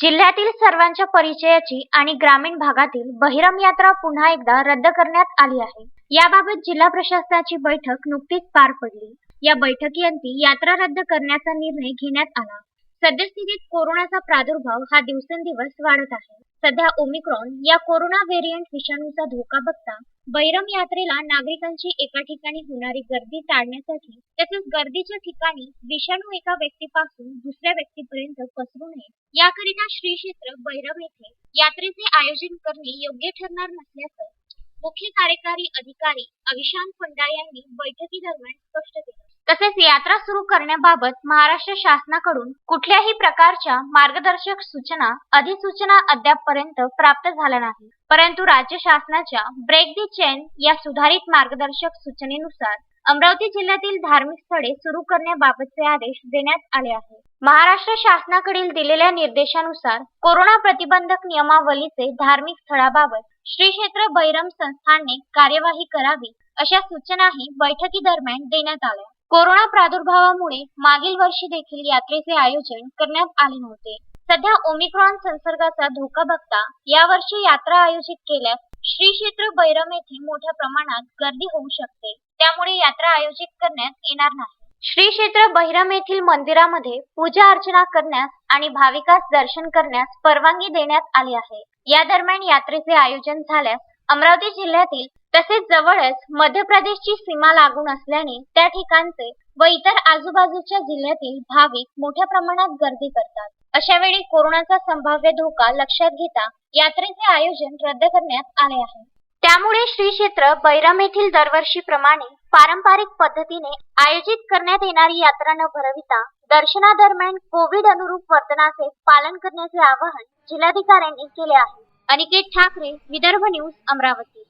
जिल्ह्यातील सर्वांच्या परिचयाची आणि ग्रामीण भागातील बहिरम यात्रा पुन्हा एकदा रद्द करण्यात आली आहे. याबाबत जिल्हा प्रशासनाची बैठक नुकतीच पार पडली. या बैठकीअंती यात्रा रद्द करण्याचा निर्णय घेण्यात आला. सद्यस्थितीत कोरोनाचा प्रादुर्भाव हा दिवसेंदिवस वाढत आहे. सध्या ओमिक्रॉन या कोरोना व्हेरियंट विषाणूचा धोका बघता बैरम यात्रेला नागरिकांची एका ठिकाणी होणारी गर्दी टाळण्यासाठी तसेच गर्दीच्या ठिकाणी विषाणू एका व्यक्तीपासून दुसऱ्या व्यक्तीपर्यंत पसरू नये. याकरिता श्री क्षेत्र भैरव येथे यात्रेचे आयोजन करणे योग्य ठरणार नसल्याचं मुख्य कार्यकारी अधिकारी अविशांत पंडा यांनी बैठकीदरम्यान स्पष्ट केलं. तसेच यात्रा सुरू करण्याबाबत महाराष्ट्र शासनाकडून कुठल्याही प्रकारच्या मार्गदर्शक सूचना अधिसूचना अद्यापपर्यंत प्राप्त झाल्या नाही. परंतु राज्य शासनाच्या ब्रेक दी चेन या सुधारित मार्गदर्शक सूचनेनुसार अमरावती जिल्ह्यातील धार्मिक स्थळे सुरू करण्याबाबतचे आदेश देण्यात आले आहे महाराष्ट्र शासनाकडील दिलेल्या निर्देशानुसार कोरोना प्रतिबंधक नियमावलीचे धार्मिक स्थळाबाबत श्री क्षेत्र बैरम संस्थानने कार्यवाही करावी अशा सूचनाही बैठकीदरम्यान देण्यात आल्या. कोरोना प्रादुर्भावामुळे मागील वर्षी देखील यात्रेचे आयोजन करण्यात आले नव्हते. सध्या ओमिक्रॉन संसर्गाचा धोका बघता यावर्षी यात्रा आयोजित केल्यास श्री क्षेत्र बैरम येथे मोठ्या प्रमाणात गर्दी होऊ शकते. त्यामुळे यात्रा आयोजित करण्यात येणार नाही. श्री क्षेत्र बहिरम येथील मंदिरामध्ये पूजा अर्चना करण्यास आणि भाविकास दर्शन करण्यास परवानगी देण्यात आली आहे. या दरम्यान यात्रेचे आयोजन झाल्यास अमरावती जिल्ह्यातील तसेच जवळच मध्य प्रदेशची सीमा लागून असल्याने त्या ठिकाणचे व इतर आजूबाजूच्या जिल्ह्यातील भाविक मोठ्या प्रमाणात गर्दी करतात. अशा वेळी कोरोनाचा संभाव्य धोका लक्षात घेता यात्रेचे आयोजन रद्द करण्यात आले आहे. त्यामुळे श्री क्षेत्र बैरम येथील दरवर्षीप्रमाणे पारंपरिक पद्धतीने आयोजित करण्यात येणारी यात्रा न भरविता दर्शनादरम्यान कोविड अनुरूप वर्तनाचे पालन करण्याचे आवाहन जिल्हाधिकाऱ्यांनी केले आहे. अनिकेत ठाकरे विदर्भ न्यूज अमरावती.